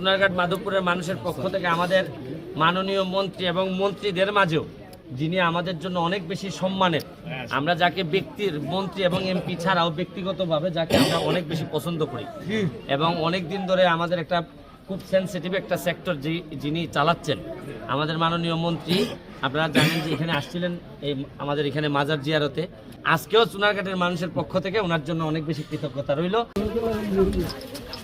সোনারঘাট মাধবপুরের মানুষের পক্ষ থেকে আমাদের মাননীয় মন্ত্রী এবং মন্ত্রীদের মাঝেও, যিনি আমাদের জন্য অনেক বেশি সম্মানের, আমরা যাকে ব্যক্তির মন্ত্রী এবং এমপি ছাড়াও ব্যক্তিগতভাবে যাকে আমরা অনেক বেশি পছন্দ করি। এবং অনেক দিন ধরে আমাদের একটা খুব সেনসিটিভ একটা সেক্টর যিনি চালাচ্ছেন। আমাদের মাননীয় মন্ত্রী, আপনারা জানেন যে এখানে আসছিলেন এই আমাদের এখানে মাজার জিয়ারতে। আজকেও সোনারঘাটের মানুষের পক্ষ থেকে ওনার জন্য অনেক বেশি কৃতজ্ঞতা রইল।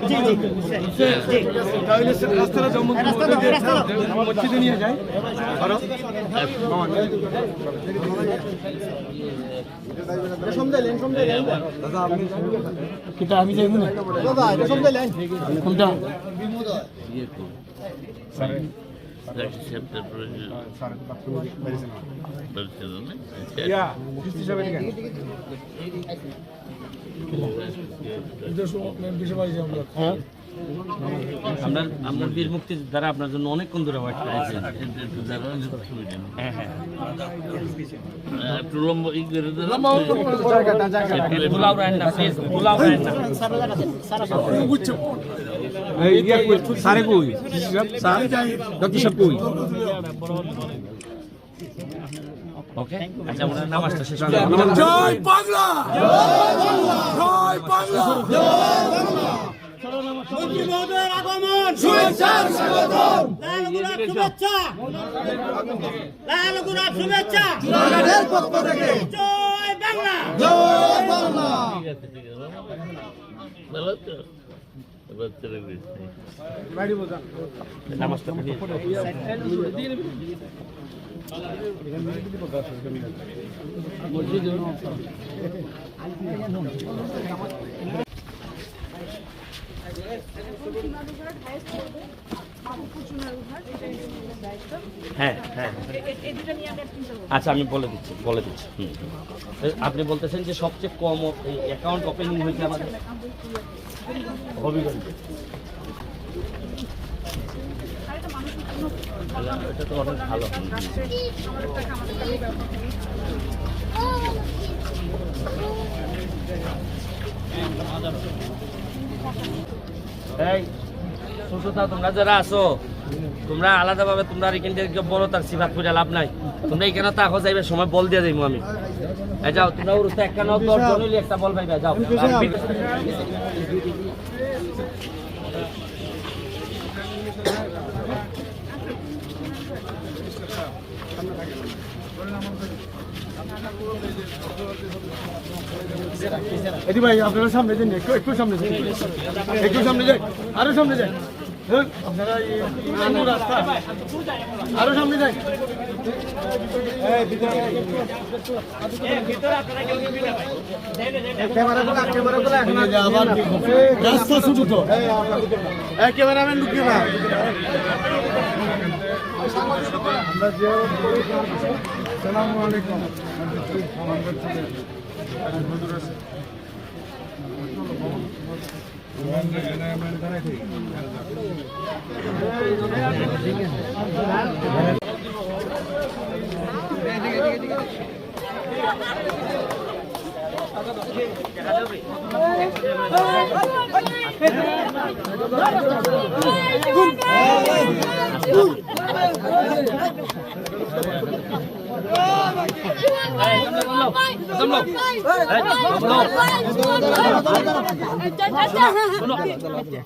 বালানি বালানি বালানি তাহলে সে রাস্তাটা যেমন মসজিদে নিয়ে যায় আরো দাদা আপনি কিটা আমি যাইব না দাদা এটা সমঝাইলেন কোনটা ইয়া কিস্তি যাবে কেন হ্যাঁ আপনার আপনার বীর মুক্তির দ্বারা আপনার জন্য অনেকক্ষণ ধরে ওয়েট করেছি হ্যাঁ হ্যাঁ। একটু লম্বা ই করে দিলাম কই? স্যার ডক্টর সাহেব কই? ওকে আচ্ছা ওনার নামাজটা শেষ করে দিন। জয় বাংলা! জয় বাংলা! মন্ত্রী আগমন! শুভেচ্ছার স্বাগতম! লাল গোলাপ শুভেচ্ছা! লাল গোলাপ শুভেচ্ছা! জনগণের পক্ষ থেকে। জয় বাংলা! জয় বাংলা! ভালো তো এবার চলে গেছি নামাজটা পড়িয়ে দিন। হ্যাঁ হ্যাঁ। আচ্ছা আমি বলে দিচ্ছি বলে দিচ্ছি। আপনি বলতেছেন যে সবচেয়ে কম অ্যাকাউন্ট ওপেনিং হয়েছে আমাদের হবিগঞ্জে। এটা তো অনেক ভালো। এই সুস্থতা তোমরা যারা আছো তোমরা আলাদাভাবে তোমরা এখান থেকে বলো তার সিফাত করে লাভ নাই। তোমরা এখানে তাকো যাইবে সময় বল দিয়ে যাইবো আমি। যাও তোমরা উড়তে একটা নাও দশ একটা বল পাইবে যাও। এদি ভাই আপনারা সামনে যান একটু সামনে যান। একটু সামনে যান আরও সামনে হ্যাঁ, আপনারা এই নানু রাস্তা। আরও সামনে যান রাস্তা শুধু তো। ক্যামেরাম্যান ঢুকিয়ে না আমরা যে সালামু আলাইকুম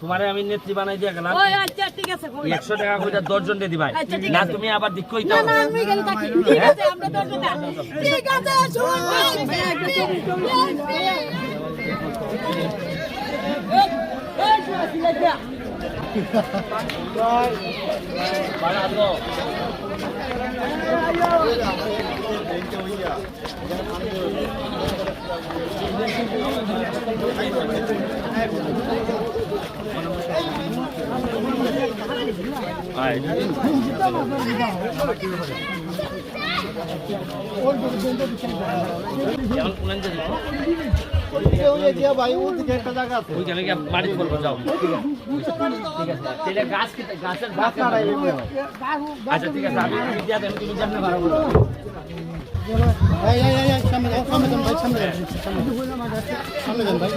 তোমারে আমি নেত্রী বানাই দিয়ে গেলাম। আচ্ছা একশো টাকা করে দশজন দিয়ে দিবাই। আচ্ছা, না। তুমি আবার দিক কইতে না হবে। না আমি ভাই ওইখানে গিয়ে বাড়ি করব যাও ঠিক আছে গাছ গাছের গাছ আচ্ছা ঠিক এই সামনে যান ভাই সামনে যান ভাই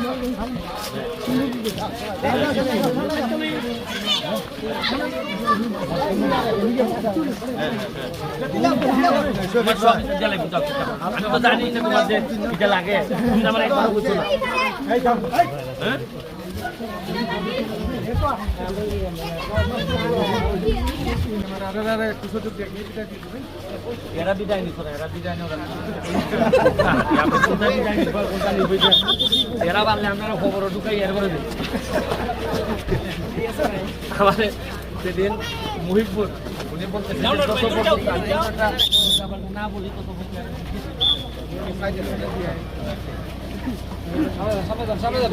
আমি তো জানি না তোমার এটা লাগে আমার একবার বুঝছ না? এরা বিদায় নিত এরা বিদায়? এরা পারলে আপনারা খবরও ঢুকাই এর করে দিন আমাদের সেদিন মুহিবপুর উনি একটা না বলি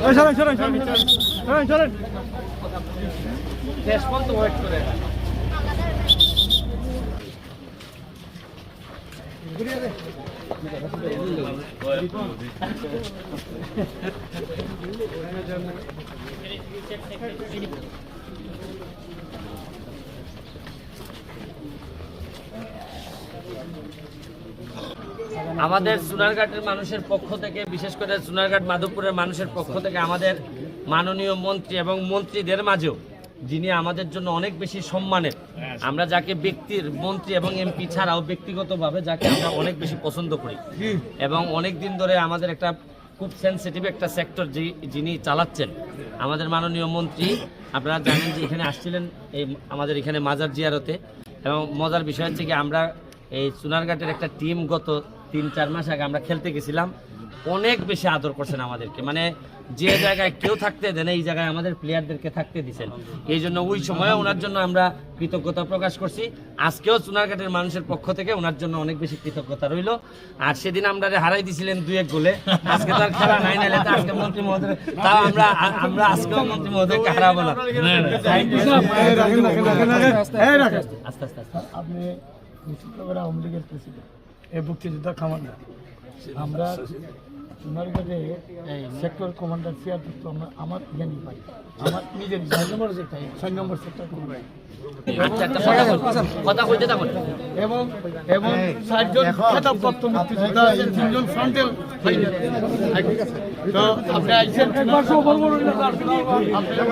সরেন সরেন আমাদের সোনারঘাটের মানুষের পক্ষ থেকে বিশেষ করে সোনারঘাট মাধবপুরের মানুষের পক্ষ থেকে আমাদের মাননীয় মন্ত্রী এবং মন্ত্রীদের মাঝেও যিনি আমাদের জন্য অনেক বেশি সম্মানের। আমরা যাকে ব্যক্তির মন্ত্রী এবং এমপি ছাড়াও ব্যক্তিগতভাবে যাকে আমরা অনেক বেশি পছন্দ করি। এবং অনেক দিন ধরে আমাদের একটা খুব সেন্সিটিভ একটা সেক্টর যিনি চালাচ্ছেন। আমাদের মাননীয় মন্ত্রী আপনারা জানেন যে এখানে আসছিলেন এই আমাদের এখানে মাজার জিয়ারতে। এবং মজার বিষয় হচ্ছে কি আমরা এই সোনারঘাটের একটা টিম গত তিন চার মাস আগে আমরা খেলতে গেছিলাম। অনেক বেশি আদর করছেন আমাদেরকে। মানে যে জায়গায় কেউ থাকতে দেন এই জায়গায় আমাদের প্লেয়ারদেরকে থাকতে দিছেন। এই জন্য ওই সময় ওনার জন্য আমরা কৃতজ্ঞতা প্রকাশ করছি। আজকেও সোনারঘাটের মানুষের পক্ষ থেকে ওনার জন্য অনেক বেশি কৃতজ্ঞতা রইল। আর সেদিন আমরা হারাই দিছিলেন দুই এক গোলে আজকে তার খেলা নাই নাইলে তো আজকে মন্ত্রী মহোদয় তাও আমরা আমরা আজকেও মন্ত্রী মহোদয়কে হারাবো না। আস্তে আস্তে আস্তে। আপনি আওয়ামী লীগের প্রেসিডেন্ট এই মুক্তিযোদ্ধা কমান্ডার আমরা সোনারগাঁতে সেক্টর কমান্ডার চেয়ার তো আমরা আমার জ্ঞানী পাই আমার নিজের ছয় নম্বর সেক্টর ছয় নম্বর সেক্টর কমান্ডার আচ্ছা এবং এবং ষাটজন খেতাবপ্রাপ্ত মুক্তিযোদ্ধা আছেন তিনজন ফ্রন্টেল তো আপনি আইছেন আপনি